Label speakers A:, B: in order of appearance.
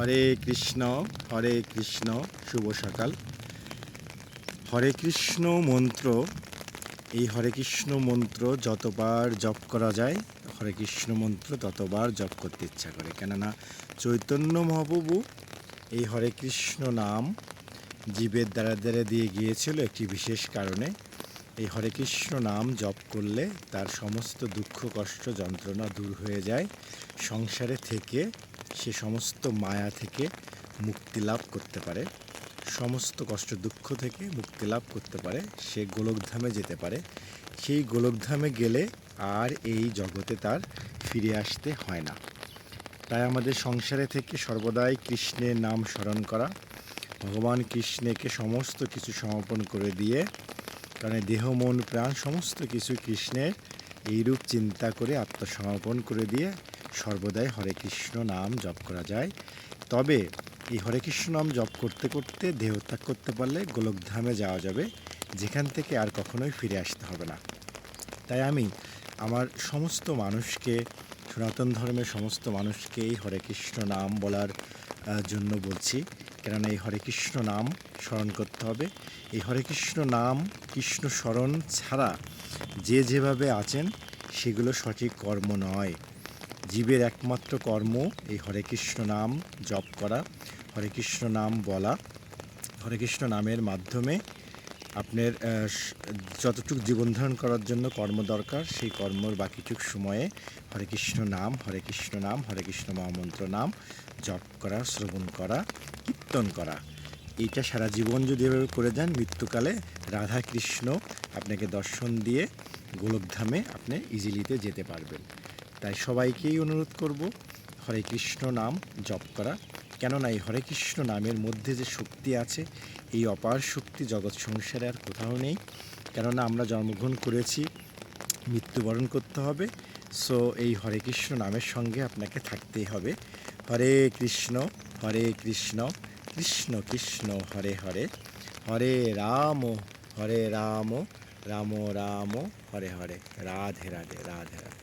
A: হরে কৃষ্ণ হরে কৃষ্ণ শুভ সকাল হরে কৃষ্ণ মন্ত্র এই হরে কৃষ্ণ মন্ত্র যতবার জপ করা যায় হরে কৃষ্ণ মন্ত্র ততবার জপ করতে ইচ্ছা করে কেননা চৈতন্য মহাপ্রভু এই হরে কৃষ্ণ নাম জীবের দ্বারা দ্বারা দিয়ে গিয়েছিল একটি বিশেষ কারণে এই হরে কৃষ্ণ নাম জপ করলে তার সমস্ত দুঃখ কষ্ট যন্ত্রণা দূর হয়ে যায় সংসারে থেকে সে সমস্ত মায়া থেকে মুক্তি লাভ করতে পারে সমস্ত কষ্ট দুঃখ থেকে মুক্তি লাভ করতে পারে সে গোলকধামে যেতে পারে সেই গোলকধামে গেলে আর এই জগতে তার ফিরে আসতে হয় না তাই আমাদের সংসারে থেকে সর্বদাই কৃষ্ণের নাম স্মরণ করা ভগবান কৃষ্ণকে সমস্ত কিছু সমর্পণ করে দিয়ে কারণ দেহ মন প্রাণ সমস্ত কিছু কৃষ্ণের এইরূপ চিন্তা করে আত্মসমর্পণ করে দিয়ে সর্বদাই হরে কৃষ্ণ নাম জপ করা যায় তবে এই হরে কৃষ্ণ নাম জপ করতে করতে দেহত্যাগ করতে পারলে গোলকধামে যাওয়া যাবে যেখান থেকে আর কখনোই ফিরে আসতে হবে না তাই আমি আমার সমস্ত মানুষকে সনাতন ধর্মের সমস্ত মানুষকে এই হরে কৃষ্ণ নাম বলার জন্য বলছি কেননা এই হরে কৃষ্ণ নাম স্মরণ করতে হবে এই হরে কৃষ্ণ নাম কৃষ্ণ স্মরণ ছাড়া যে যেভাবে আছেন সেগুলো সঠিক কর্ম নয় জীবের একমাত্র কর্ম এই হরে কৃষ্ণ নাম জপ করা হরে কৃষ্ণ নাম বলা হরে কৃষ্ণ নামের মাধ্যমে আপনার যতটুকু জীবন ধারণ করার জন্য কর্ম দরকার সেই কর্মর বাকিটুক সময়ে হরে কৃষ্ণ নাম হরে কৃষ্ণ নাম হরে কৃষ্ণ মহামন্ত্র নাম জপ করা শ্রবণ করা কীর্তন করা এইটা সারা জীবন যদি এভাবে করে যান মৃত্যুকালে রাধা কৃষ্ণ আপনাকে দর্শন দিয়ে গোলকধামে আপনি ইজিলিতে যেতে পারবেন তাই সবাইকেই অনুরোধ করব হরে কৃষ্ণ নাম জপ করা কেননা এই হরে কৃষ্ণ নামের মধ্যে যে শক্তি আছে এই অপার শক্তি জগৎ সংসারে আর কোথাও নেই কেননা আমরা জন্মগ্রহণ করেছি মৃত্যুবরণ করতে হবে সো এই হরে কৃষ্ণ নামের সঙ্গে আপনাকে থাকতেই হবে হরে কৃষ্ণ হরে কৃষ্ণ কৃষ্ণ কৃষ্ণ হরে হরে হরে রাম হরে রাম রাম রাম হরে হরে রাধে রাধে রাধে রাধে